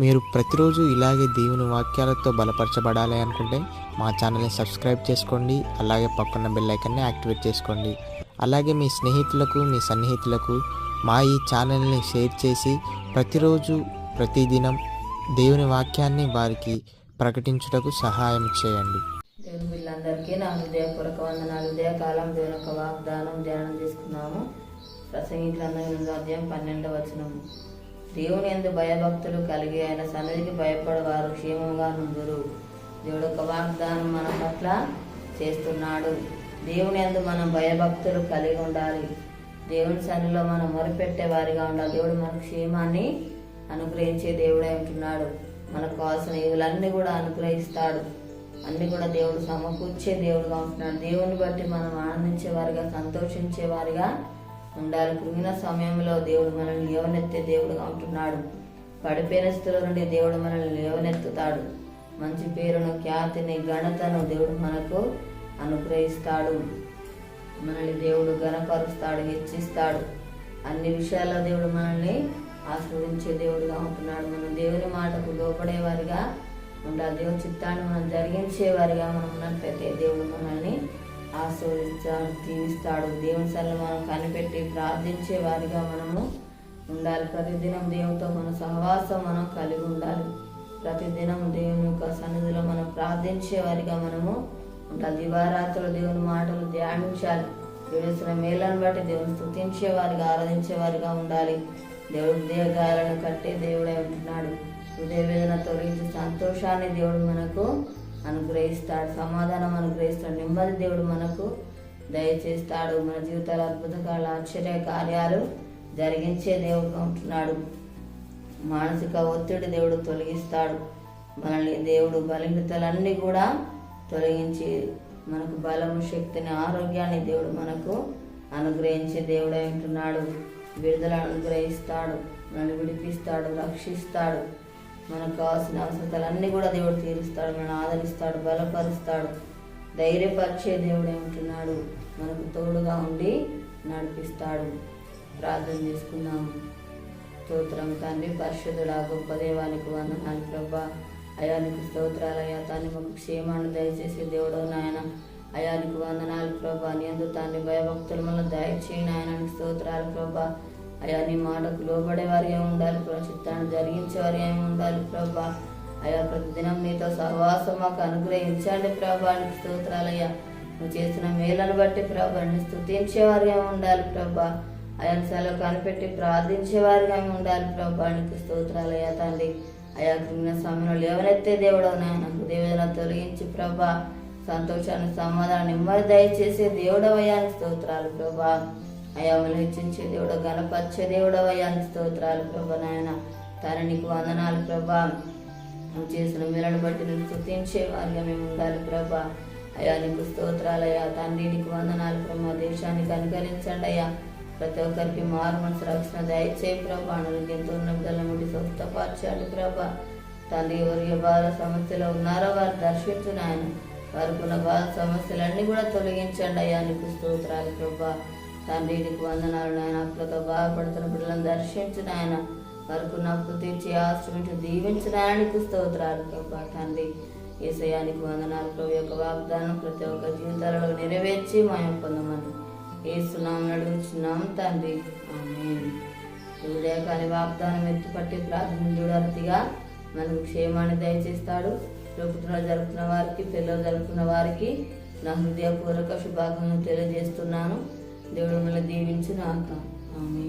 మీరు ప్రతిరోజు ఇలాగే దేవుని వాక్యాలతో బలపరచబడాలి అనుకుంటే మా ఛానల్ని సబ్స్క్రైబ్ చేసుకోండి అలాగే పక్కన బెల్ ఐకన్ని యాక్టివేట్ చేసుకోండి. అలాగే మీ స్నేహితులకు మీ సన్నిహితులకు మా ఈ ఛానల్ని షేర్ చేసి ప్రతిరోజు ప్రతిదినం దేవుని వాక్యాన్ని వారికి ప్రకటించుటకు సహాయం చేయండి. దేవుని వీళ్ళందరికీ నా హృదయపూర్వక వందనాలు ఉదయకాలం దేవుని యొక్క వాగ్దానం ధ్యానం తీసుకున్నాము ప్రసంగి గ్రంథం ఎనిమిదో అధ్యాయం పన్నెండవ వచనము. దేవుని ఎందు భయభక్తులు కలిగి ఆయన సన్నిధికి భయపడేవారు క్షేమంగా నుందురు దేవుడు ఒక వాగ్దానం మన పట్ల చేస్తున్నాడు. దేవుని ఎందు మనం భయభక్తులు కలిగి ఉండాలి. దేవుని సన్నిలో మనం మొరపెట్టే వారిగా ఉండాలి. దేవుడు మన క్షేమాన్ని అనుగ్రహించే దేవుడే ఉంటున్నాడు. మనకు కావాల్సిన ఇవులన్నీ కూడా అనుగ్రహిస్తాడు. అన్ని కూడా దేవుడు సమకూర్చే దేవుడుగా ఉంటున్నాడు. దేవుని బట్టి మనం ఆనందించే వారిగా సంతోషించే వారిగా ఉండాలి. కృంగిన సమయంలో దేవుడు మనల్ని లేవనెత్తే దేవుడుగా ఉంటున్నాడు. పడిపోయిన స్థితిలో నుండి దేవుడు మనల్ని లేవనెత్తుతాడు. మంచి పేరును ఖ్యాతిని ఘనతను దేవుడు మనకు అనుగ్రహిస్తాడు. మనల్ని దేవుడు గణపరుస్తాడు హెచ్చిస్తాడు. అన్ని విషయాల్లో దేవుడు మనల్ని ఆస్వాదించే దేవుడుగా ఉంటున్నాడు. మనం దేవుని మాటకు లోపడేవారిగా ఉండాలి. దేవుని చిత్తాన్ని మనం జరిగించేవారిగా మనం ఉన్నట్లయితే దేవుడు మనల్ని ఆస్వాదిస్తాడు దీవిస్తాడు దేవుని సరళ మనం కనిపెట్టి ప్రార్థించే వారిగా మనము ఉండాలి. ప్రతిదినం దేవునితో మన సహవాసం మనం కలిగి ఉండాలి. ప్రతిదినం దేవుని యొక్క సన్నిధిలో మనం ప్రార్థించే వారిగా మనము ఉండాలి. దివారాత్రులు దేవుని మాటలు ధ్యానించాలి. దేవుడిసిన మేలను బట్టి దేవుని స్థుతించే వారిగా ఆరాధించే వారిగా ఉండాలి. దేవుడు హృదయగాలను కట్టే దేవుడే ఉంటున్నాడు. హృదయ వేదన తొలగించి సంతోషాన్ని దేవుడు మనకు అనుగ్రహిస్తాడు సమాధానం అనుగ్రహిస్తాడు నెమ్మది దేవుడు మనకు దయచేస్తాడు. మన జీవితాల అద్భుతకాల ఆశ్చర్య కార్యాలు జరిగించే దేవుడుగా ఉంటున్నాడు. మానసిక ఒత్తిడి దేవుడు తొలగిస్తాడు. మనల్ని దేవుడు బలహీనతలన్నీ కూడా తొలగించి మనకు బలము శక్తిని ఆరోగ్యాన్ని దేవుడు మనకు అనుగ్రహించే దేవుడై ఉంటున్నాడు. విడుదల అనుగ్రహిస్తాడు మనల్ని విడిపిస్తాడు రక్షిస్తాడు. మనకు కావాల్సిన అవసరతలన్నీ కూడా దేవుడు తీరుస్తాడు మనం ఆదరిస్తాడు బలపరుస్తాడు. ధైర్యపరిచే దేవుడే ఉంటున్నాడు. మనకు తోడుగా ఉండి నడిపిస్తాడు. ప్రార్థన చేసుకుందాము స్తోత్రం తండ్రి పరిశుద్ధుడా గొప్ప దేవానికి వందనాలు ప్రభా. అయానికి స్తోత్రాలు అయ్యా తాన్ని మాకు క్షేమాన్ని దయచేసి దేవుడు నాయన. అయానికి వందనాలు ప్రభా. నీ అందు తండ్రి భయభక్తుల వల్ల దయచేయి నాయనానికి స్తోత్రాలు ప్రభా. అయా నీ మాటకు లోబడే వారు ఏమి ఉండాలి ప్రభా? చిత్తాన్ని జరిగించే వారు ఏమి ఉండాలి ప్రభా? అయా ప్రతిదినం నీతో సహవాసం మాకు అనుగ్రహించండి ప్రభా నీకు స్తోత్రాలయ్యా. నువ్వు చేసిన మేలను బట్టి ప్రభాని నీ స్థుతించేవారుగా ఉండాలి ప్రభా? ఆయన సెలవు కనిపెట్టి ప్రార్థించేవారుగా ఉండాలి ప్రభా? నీకు స్తోత్రాలయ్యా తండ్రి. అయా క్రిమిన సమయంలో ఎవరైతే దేవుడు నాయన హృదయవేదన తొలగించి ప్రభా సంతోషాన్ని సమాధానం నెమ్మది దయచేసే దేవుడవయ్యానికి స్తోత్రాలు ప్రభా. అయా మమ్మల్ని హెచ్చించే దేవుడు గణపరిచే దేవుడవయ్యానికి స్తోత్రాలు ప్రభ నాయన. తన నీకు వందనాలు ప్రభా. నువ్వు చేసిన మేలను బట్టి నేను స్థుతించే వారిగా మేము ఉండాలి ప్రభా. అయ్యా నీకు స్తోత్రాలయ్యా తండ్రి నీకు వందనాలు ప్రభా. దేశానికి అనుకరించండి అయ్యా. ప్రతి ఒక్కరికి మారు మనసు రక్షణ దయచేయి ప్రభా. నువ్వు ఎంతో ఉన్న బిడ్డల నుండి స్వస్థపరచండి ప్రభా. తండ్రి ఎవరి బాధ సమస్యలు ఉన్నారో వారు దర్శించు నాయన. వారికి ఉన్న బాధ సమస్యలన్నీ కూడా తొలగించండి అయ్యా. నీకు స్తోత్రాలు ప్రభా. తండ్రి నీకు వందనాలు నాయన. అప్పులతో బాధపడుతున్న బిడ్డలను దర్శించిన ఆయన వరకు నప్పు తీర్చి ఆశ్రమించి దీవించడానికి స్తోత్రాలు ప్రభా తండ్రి. ఏసయానికి వందనాలు ప్రభు. యొక్క వాగ్దానం ప్రతి ఒక్క జీవితాలలో నెరవేర్చి మాయం పొందమని ఏసునాం నడుచున్నాం తండ్రి. ఆమె ఉదయకాని వాగ్దానం ఎత్తుపట్టి ప్రార్థన చూడాలతిగా మనకు క్షేమాన్ని దయచేస్తాడు. ప్రభుత్వం జరుపుతున్న వారికి పిల్లలు జరుపుకున్న వారికి నా హృదయపూర్వక శుభాకాంక్షలు తెలియజేస్తున్నాను. దేవుడు మిమ్మల్ని దీవించునాక ఆమె